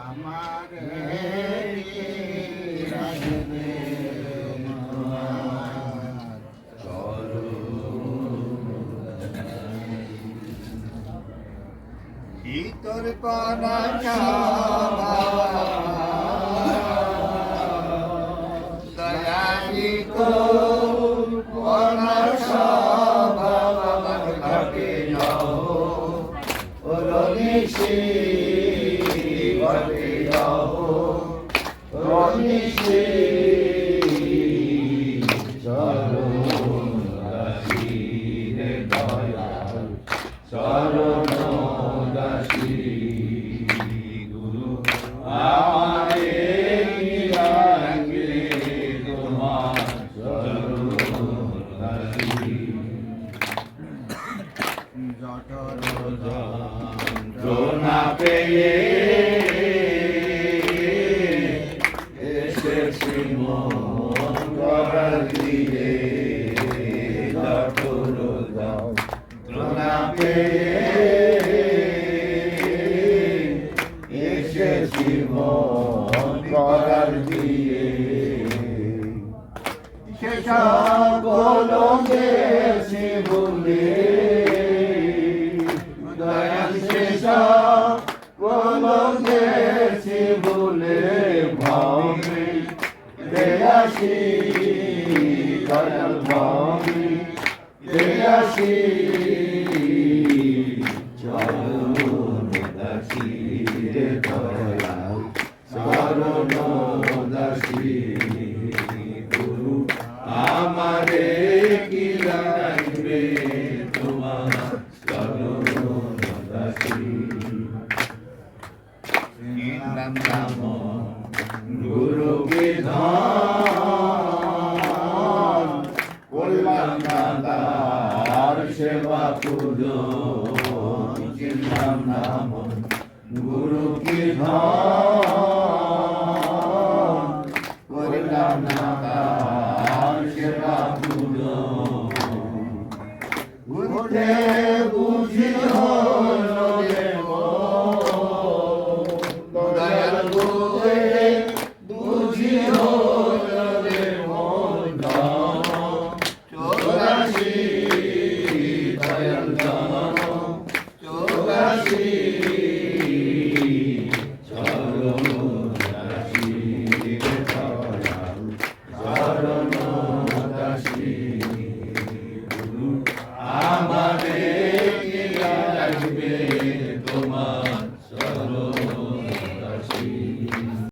আমার রাজবে তোর পানা দয়ালি তো পানা ঘাটে যাও Nishi. যন্ত্রণা পেয়ে এসেছি করার দিয়ে যন্ত্রণা পেয়ে এসেছি করার দিয়ে সেটা বলো গেছি গেছি বলে ভাবে দেয়াসি দয়াল ভাবে দেয়াসি চলো দাসী রে দয়াল চরণ দাসী গুরু। আমারে কি লাগবে তোমার নাম নাম গুরু বিধান কল্যাণ দাদার সেবা পুজো নাম গুরু বিধান কল্যাণ দাদার সেবা পুজো উঠে 주시오